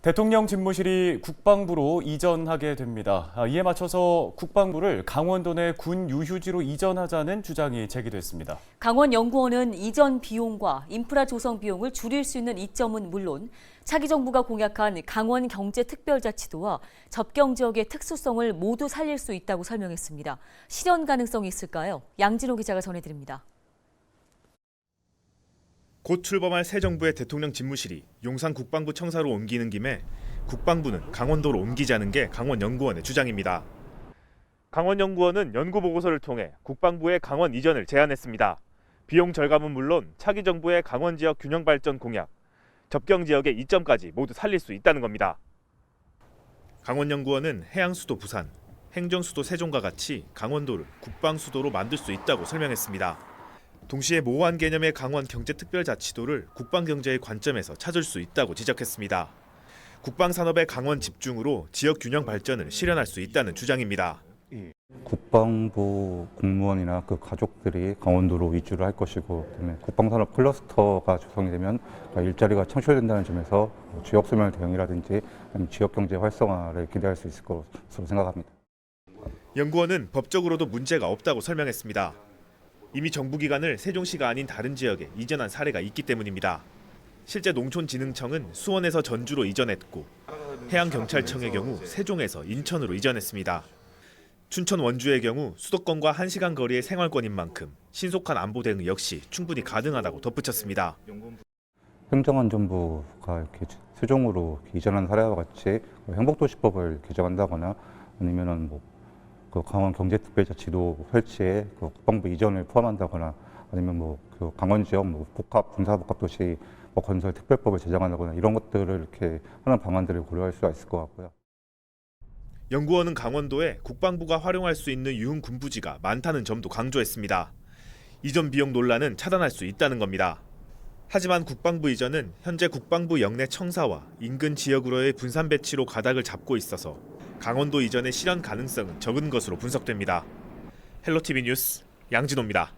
대통령 집무실이 국방부로 이전하게 됩니다. 아, 이에 맞춰서 국방부를 강원도 내 군 유휴지로 이전하자는 주장이 제기됐습니다. 강원연구원은 이전 비용과 인프라 조성 비용을 줄일 수 있는 이점은 물론 차기 정부가 공약한 강원 경제 특별자치도와 접경 지역의 특수성을 모두 살릴 수 있다고 설명했습니다. 실현 가능성이 있을까요? 양진호 기자가 전해드립니다. 곧 출범할 새 정부의 대통령 집무실이 용산 국방부 청사로 옮기는 김에 국방부는 강원도로 옮기자는 게 강원연구원의 주장입니다. 강원연구원은 연구 보고서를 통해 국방부의 강원 이전을 제안했습니다. 비용 절감은 물론 차기 정부의 강원 지역 균형 발전 공약, 접경 지역의 이점까지 모두 살릴 수 있다는 겁니다. 강원연구원은 해양 수도 부산, 행정 수도 세종과 같이 강원도를 국방 수도로 만들 수 있다고 설명했습니다. 동시에 모호한 개념의 강원 경제특별자치도를 국방경제의 관점에서 찾을 수 있다고 지적했습니다. 국방산업의 강원 집중으로 지역 균형 발전을 실현할 수 있다는 주장입니다. 국방부 공무원이나 그 가족들이 강원도로 이주를 할 것이고 그다음에 국방산업 클러스터가 조성이 되면 일자리가 창출된다는 점에서 뭐 지역 소멸 대응이라든지 지역 경제 활성화를 기대할 수 있을 것으로 생각합니다. 연구원은 법적으로도 문제가 없다고 설명했습니다. 이미 정부 기관을 세종시가 아닌 다른 지역에 이전한 사례가 있기 때문입니다. 실제 농촌진흥청은 수원에서 전주로 이전했고 해양경찰청의 경우 세종에서 인천으로 이전했습니다. 춘천 원주의 경우 수도권과 1시간 거리의 생활권인 만큼 신속한 안보 대응 역시 충분히 가능하다고 덧붙였습니다. 행정안전부가 이렇게 세종으로 이전한 사례와 같이 행복도시법을 개정한다거나 아니면은 뭐 그 강원 경제특별자치도 설치에 그 국방부 이전을 포함한다거나 아니면 뭐 그 강원 지역 뭐 복합 군사복합 도시 뭐 건설 특별법을 제정한다거나 이런 것들을 이렇게 하는 방안들을 고려할 수가 있을 것 같고요. 연구원은 강원도에 국방부가 활용할 수 있는 유흥 군부지가 많다는 점도 강조했습니다. 이전 비용 논란은 차단할 수 있다는 겁니다. 하지만 국방부 이전은 현재 국방부 영내 청사와 인근 지역으로의 분산 배치로 가닥을 잡고 있어서 강원도 이전의 실현 가능성은 적은 것으로 분석됩니다. 헬로티비 뉴스 양진호입니다.